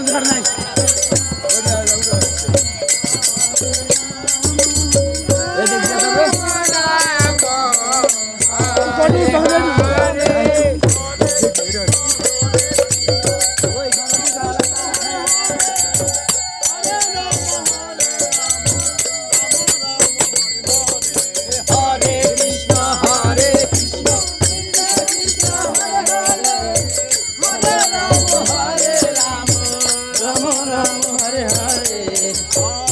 гарненько. Oh.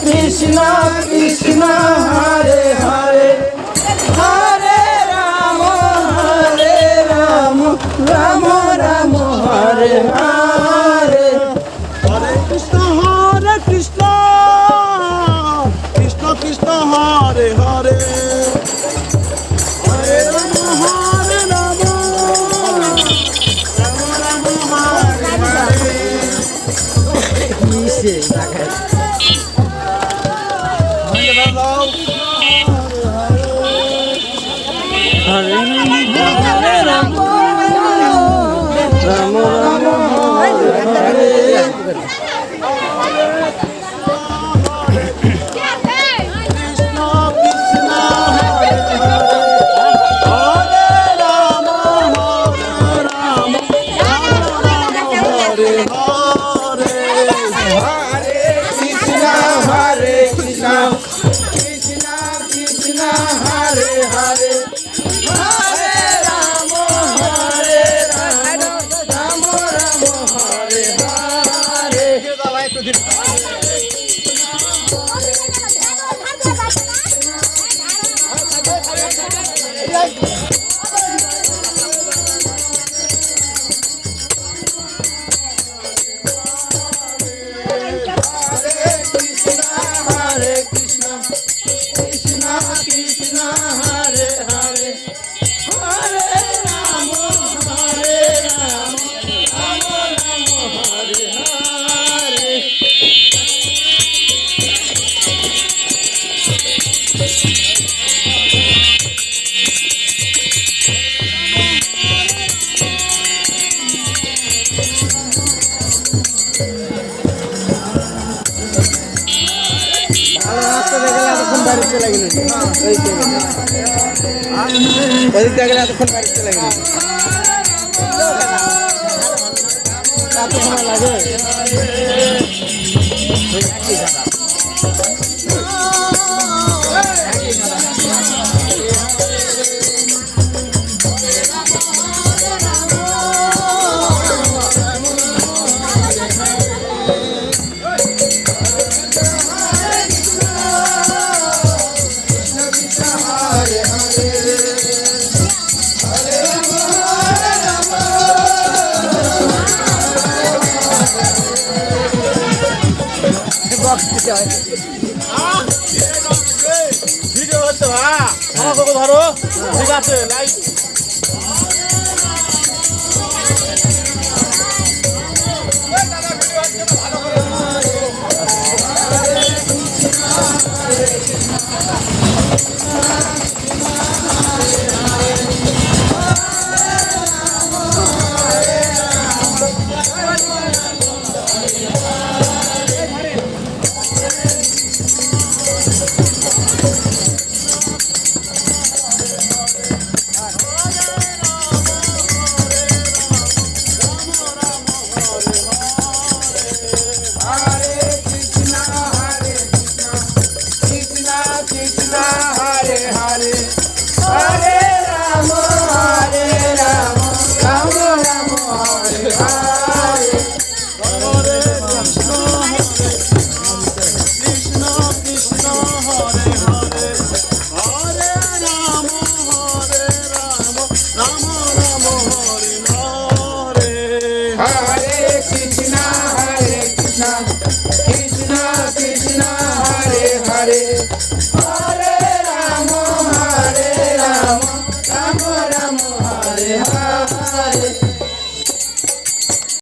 Krishna Krishna Hare Hare Ram Ram Ram Hare Hare. দেখলে এতক্ষণ বাড়ি চলে গেলেন ওদিক দেখলে এতক্ষণ বাড়ি চলে গেলেন এত সময় লাগে জয় ভিডিও হচ্ছে হ্যাঁ আমাকে ধরো ঠিক আছে লাইক